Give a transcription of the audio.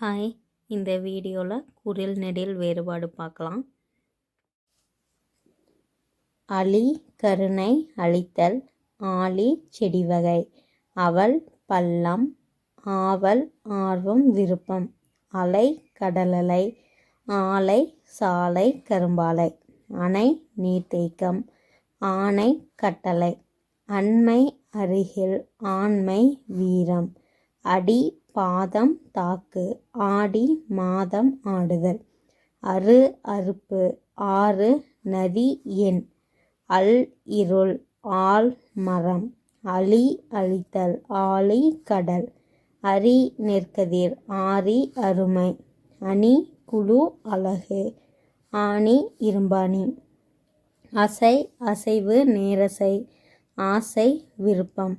Hi. இந்த வீடியோவில் குரில் நெடில் வேறுபாடு பார்க்கலாம். அலி கருணை அழித்தல் ஆலி செடி வகை. அவள் பள்ளம் ஆவல் ஆர்வம் விருப்பம். அலை கடலலை. ஆலை சாலை கரும்பாலை. அணை நீர்த்தேக்கம். ஆணை கட்டளை. அண்மை அருகில் ஆண்மை வீரம். அடி பாதம் தாக்கு ஆடி மாதம் ஆடுதல். அறு அறுப்பு ஆறு நதி எண். அல் இருள் ஆல் மரம். அழி அழித்தல் ஆழி கடல். அரி நெற்கதிர் ஆரி அருமை. அணி குழு அழகு. ஆணி இரும்பாணி. அசை அசைவு நேரசை. ஆசை விருப்பம்.